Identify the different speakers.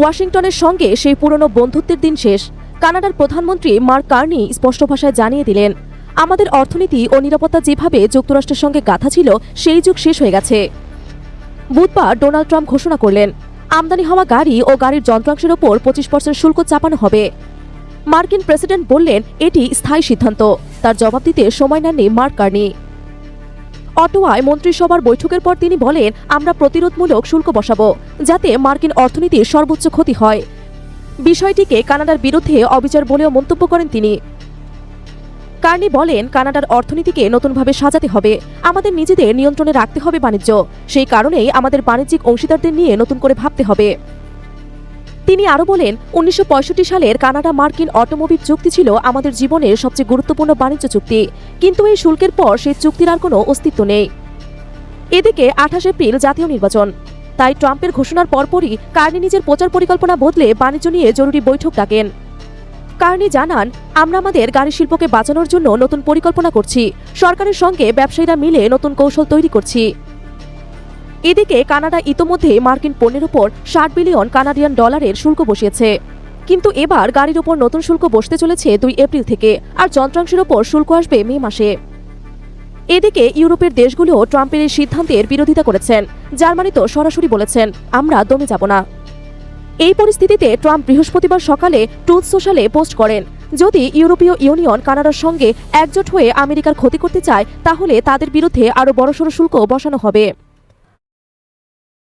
Speaker 1: ওয়াশিংটনের সঙ্গে সেই পুরনো বন্ধুত্বের দিন শেষ। কানাডার প্রধানমন্ত্রী মার্ক কার্নি স্পষ্ট ভাষায় জানিয়ে দিলেন, আমাদের অর্থনীতি ও নিরাপত্তা যেভাবে যুক্তরাষ্ট্রের সঙ্গে গাথা ছিল, সেই যুগ শেষ হয়ে গেছে। বুধবার ডোনাল্ড ট্রাম্প ঘোষণা করলেন, আমদানি হওয়া গাড়ি ও গাড়ির যন্ত্রাংশের ওপর পঁচিশ পার্সেন্ট শুল্ক চাপানো হবে। মার্কিন প্রেসিডেন্ট বললেন, এটি স্থায়ী সিদ্ধান্ত। তার জবাব দিতে সময় নেননি মার্ক কার্নি। অটোয়ায় মন্ত্রিসভার বৈঠকের পর তিনি বলেন, আমরা প্রতিরোধমূলক শুল্ক বসাবো, যাতে মার্কিন অর্থনীতির সর্বোচ্চ ক্ষতি হয়। বিষয়টিকে কানাডার বিরুদ্ধে অবিচার বলেও মন্তব্য করেন তিনি। কার্নি বলেন, কানাডার অর্থনীতিকে নতুনভাবে সাজাতে হবে। আমাদের নিজেদের নিয়ন্ত্রণে রাখতে হবে বাণিজ্য। সেই কারণেই আমাদের বাণিজ্যিক অংশীদারদের নিয়ে নতুন করে ভাবতে হবে। তিনি আরও বলেন, উনিশশো পঁয়ষট্টি সালের কানাডা মার্কিন অটোমোবিল চুক্তি ছিল আমাদের জীবনের সবচেয়ে গুরুত্বপূর্ণ বাণিজ্য চুক্তি। কিন্তু এই শুল্কের পর সেই চুক্তির আর কোনো অস্তিত্ব নেই। এদিকে আঠাশ এপ্রিল জাতীয় নির্বাচন। তাই ট্রাম্পের ঘোষণার পরপরই কার্নি নিজের প্রচার পরিকল্পনা বদলে বাণিজ্য নিয়ে জরুরি বৈঠক ডাকেন। কার্নি জানান, আমরা আমাদের গাড়ি শিল্পকে বাঁচানোর জন্য নতুন পরিকল্পনা করছি। সরকারের সঙ্গে ব্যবসায়ীরা মিলে নতুন কৌশল তৈরি করছি। এদিকে কানাডা ইতোমধ্যে মার্কিন পণ্যের উপর ষাট বিলিয়ন কানাডিয়ান ডলারের শুল্ক বসিয়েছে। কিন্তু এবার গাড়ির উপর নতুন শুল্ক বসতে চলেছে দুই এপ্রিল থেকে, আর যন্ত্রাংশের ওপর শুল্ক আসবে মে মাসে। এদিকে ইউরোপের দেশগুলো ট্রাম্পের এই সিদ্ধান্তের বিরোধিতা করেছেন। জার্মানি তো সরাসরি বলেছেন, আমরা দমে যাব না। এই পরিস্থিতিতে ট্রাম্প বৃহস্পতিবার সকালে ট্রুথ সোশ্যালে পোস্ট করেন, যদি ইউরোপীয় ইউনিয়ন কানাডার সঙ্গে একজোট হয়ে আমেরিকার ক্ষতি করতে চায়, তাহলে তাদের বিরুদ্ধে আরও বড়সড় শুল্ক বসানো হবে।